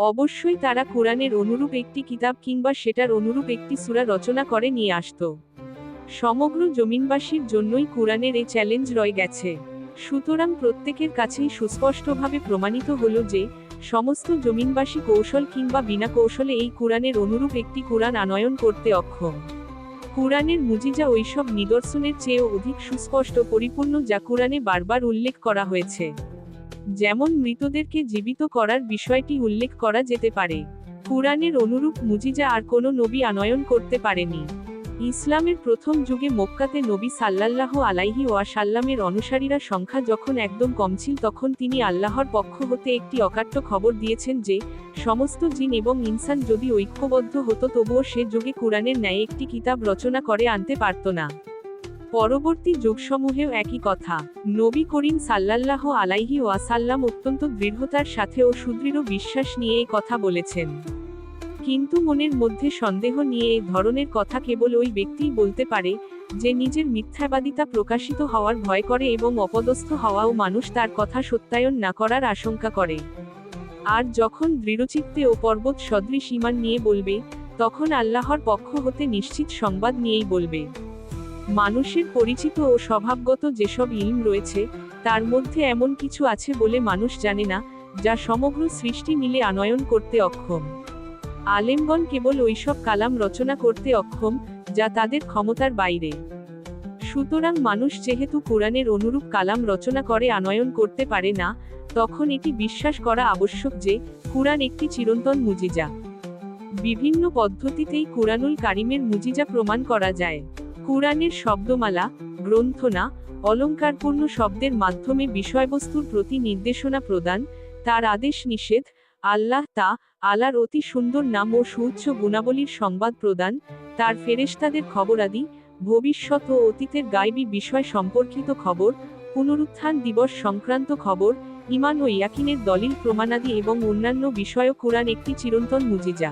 অবশ্যই তারা কোরআনের অনুরূপ একটি কিতাব কিংবা সেটার অনুরূপ একটি সূরা রচনা করে নিয়ে আসত। সমগ্র জমিনবাসীর জন্যই কোরআনের এই চ্যালেঞ্জ রয়ে গেছে। সুতরাং প্রত্যেকের কাছেই সুস্পষ্টভাবে প্রমাণিত হল যে, সমস্ত জমিনবাসী কৌশল কিংবা বিনা কৌশলে এই কোরআনের অনুরূপ একটি কোরআন আনয়ন করতে অক্ষম। কোরআনের মুজিজা ওইসব নিদর্শনের চেয়েও অধিক সুস্পষ্ট পরিপূর্ণ যা কোরআনে বারবার উল্লেখ করা হয়েছে। যেমন মৃতদেরকে জীবিত করার বিষয়টি উল্লেখ করা যেতে পারে। কুরআনের অনুরূপ মুজিজা আর কোনো নবী আনয়ন করতে পারেনি। ইসলামের প্রথম যুগে মক্কাতে নবী সাল্লাল্লাহু আলাইহি ওয়াসাল্লামের অনুসারীরা সংখ্যা যখন একদম কম ছিল তখন তিনি আল্লাহর পক্ষ হতে একটি অকাট্য খবর দিয়েছেন যে, সমস্ত জিন এবং ইনসান যদি ঐক্যবদ্ধ হতো তবুও সে যুগে কোরআনের ন্যায় একটি কিতাব রচনা করে আনতে পারত না। পরবর্তী যুগসমূহেও একই কথা। নবী করিম সাল্লাল্লাহ আলাইহি ওয়াসাল্লাম অত্যন্ত দৃঢ়তার সাথে ও সুদৃঢ় বিশ্বাস নিয়ে এই কথা বলেছেন। কিন্তু মনের মধ্যে সন্দেহ নিয়ে এই ধরনের কথা কেবল ওই ব্যক্তিই বলতে পারে, যে নিজের মিথ্যাবাদিতা প্রকাশিত হওয়ার ভয় করে এবং অপদস্থ হওয়াও মানুষ তার কথা সত্যায়ন না করার আশঙ্কা করে। আর যখন দৃঢ়চিত্তে ও পর্বত সদৃশ ইমান নিয়ে বলবে, তখন আল্লাহর পক্ষ হতে নিশ্চিত সংবাদ নিয়েই বলবে। মানুষের পরিচিত ও স্বভাবগত যেসব ইলম রয়েছে, তার মধ্যে এমন কিছু আছে বলে মানুষ জানে না, যা সমগ্র সৃষ্টি মিলে আনয়ন করতে অক্ষম। আলেমগণ কেবল ওইসব কালাম রচনা করতে অক্ষম, যা তাদের ক্ষমতার বাইরে। সুতরাং মানুষ যেহেতু কোরআনের অনুরূপ কালাম রচনা করে আনয়ন করতে পারে না, তখন এটি বিশ্বাস করা আবশ্যক যে, কোরআন একটি চিরন্তন মুজিজা। বিভিন্ন পদ্ধতিতেই কুরআনুল কারিমের মুজিজা প্রমাণ করা যায়। কুরআনের শব্দমালা, গ্রন্থনা, অলঙ্কারপূর্ণ শব্দের মাধ্যমে বিষয়বস্তুর প্রতি নির্দেশনা প্রদান, তার আদেশ নিষেধ, আল্লাহ তা আলার অতি সুন্দর নাম ও সুউচ্চ গুণাবলীর সংবাদ প্রদান, তার ফেরেশতাদের খবরাদি, ভবিষ্যৎ ও অতীতের গাইবী বিষয় সম্পর্কিত খবর, পুনরুত্থান দিবস সংক্রান্ত খবর ইমান ও ইয়াকিনের দলিল প্রমাণাদি এবং অন্যান্য বিষয়ও কোরআন একটি চিরন্তন মুজিজা।